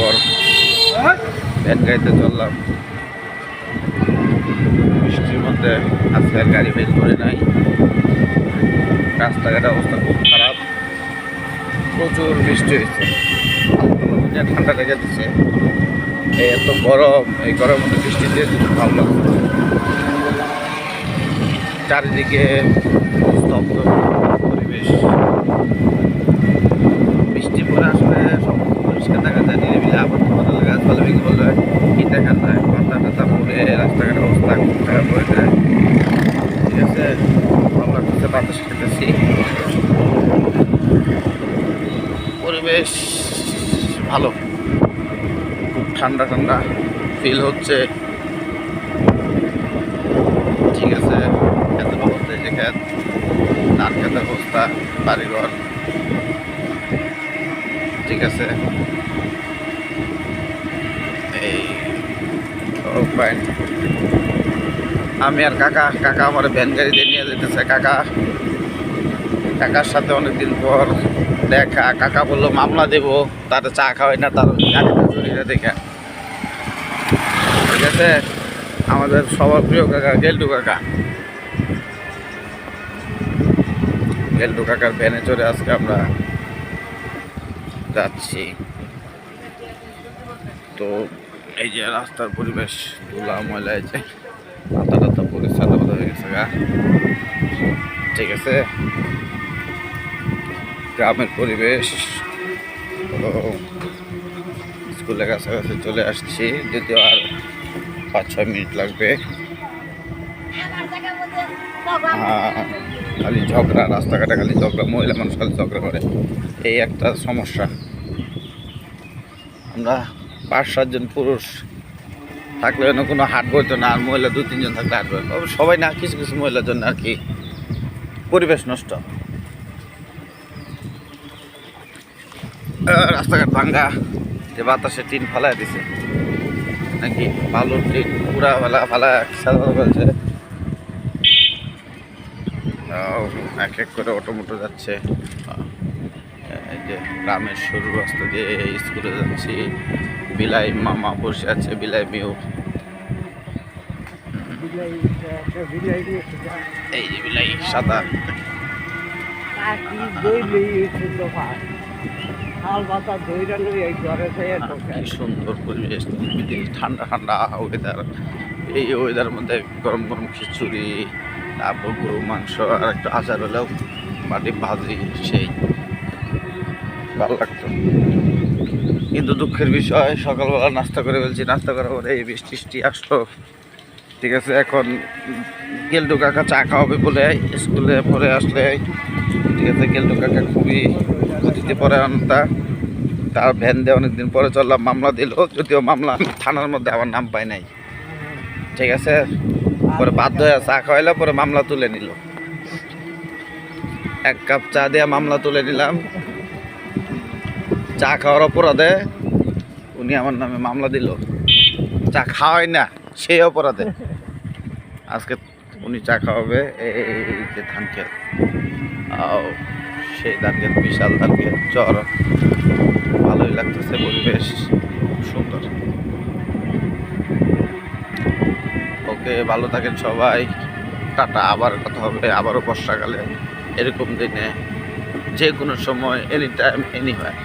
পর ভ্যান গাড়িতে চললাম। বৃষ্টির মধ্যে আজকে আর গাড়ি বের করে নাই। রাস্তাঘাটের অবস্থা খুব খারাপ। প্রচুর বৃষ্টি হয়েছে। ঠান্ডা লেগে দিচ্ছে এত গরম, এই গরমের মধ্যে বৃষ্টি দিয়ে খুব ভালো লাগছে। চারিদিকে স্তব্ধ পরিবেশ বৃষ্টি পরে আসলে সব পরিষ্কার দেখা যায় নিরিবিলি আবার তোমাদের গাছপালা ভেঙে বললে কি দেখা যায় পাতা টাতা পরে রাস্তাঘাটের খারাপ ঠিক আছে খেতেছি। পরিবেশ ভালো। খুব ঠান্ডা ঠান্ডা। ফিল হচ্ছে। ঠিক আছে এত অবস্থা যে খেত। ধান খেতের অবস্থা, বাড়িঘর। ঠিক আছে। এই আমি আর কাকা কাকা আমার ভ্যান গাড়িতে নিয়ে যেতেছে কাকা, কাকার সাথে অনেকদিন পর দেখা। কাকা বলল, মামলা দেব, তার চা খাওয়াই না, তার চুরিটা দেখে। ঠিক আছে? আমাদের সবার প্রিয় কাকা, গেল্টু কাকা। গেল্টু কাকার ভ্যানে চড়ে আজকে আমরা যাচ্ছি। তো এই যে রাস্তার পরিবেশ, ধুলা ময়লা এই ঠিক আছে। গ্রামের পরিবেশ। স্কুলের কাছাকাছি চলে আসছি, যদিও আর পাঁচ, ছয় মিনিট লাগবে। খালি ঝগড়া, রাস্তাঘাটে খালি ঝগড়া, মহিলা মানুষ খালি ঝগড়া করে। এই একটা সমস্যা। আমরা পাঁচ সাতজন পুরুষ থাকলে যেন কোনো হাট বইতো না, আর মহিলা দু, তিনজন থাকলে হাট বই তবে সবাই না, কিছু কিছু মহিলার জন্য আর কি পরিবেশ নষ্ট। রাস্তাঘাট ভাঙ্গা, যে বাতাসে টিন ফালাই দিছে। নাকি বালুর টিন পুরা ফালা ফালা সাদা ফেলছে। এক এক করে অটো মোটো যাচ্ছে। এই যে গ্রামের সরু রাস্তা দিয়ে স্কুলে যাচ্ছি। বিলাই মামা বসে আছে বিলাই মিউ। এই যে বিলাই সাদা। কি সুন্দর পরিবেশ ঠান্ডা ঠান্ডা ওয়েদার এই ওয়েদারের মধ্যে গরম গরম খিচুড়ি তারপর গরু মাংস আর একটা আচার হলেও মাটি ভাজি সেই। ভালো লাগতো। কিন্তু দুঃখের বিষয়, সকালবেলা নাস্তা করে ফেলছি, নাস্তা করার পরে এই বৃষ্টি টিষ্টি আসলো। ঠিক আছে, এখন গেলটু কাকা চা খাওয়াবে বলে স্কুলে পরে আসলে। ঠিক আছে, গেলটু কাকা খুবই অতিথি পরে আনতা তার ভ্যান দিয়ে অনেকদিন পরে চললাম, মামলা দিল। যদিও মামলা থানার মধ্যে আমার নাম পাই নাই। ঠিক আছে, পরে বাধ্য হয়ে চা খাওয়াইলে, পরে মামলা তুলে নিল। এক কাপ চা দিয়ে মামলা তুলে নিলাম। চা খাওয়ার অপরাধে উনি আমার নামে মামলা দিল। চা খাওয়াই না, সেই অপরাধে। আজকে উনি চা খাওয়াবে, এই যে ধান খেত। সেই ধান খেত, বিশাল ধান খেত, চর। ভালোই লাগতেছে, পরিবেশ সুন্দর। ওকে, ভালো থাকেন সবাই। টাটা, আবার কথা হবে, আবারও বর্ষাকালে। এরকম দিনে যে কোনো সময় এনি টাইম এনি হয়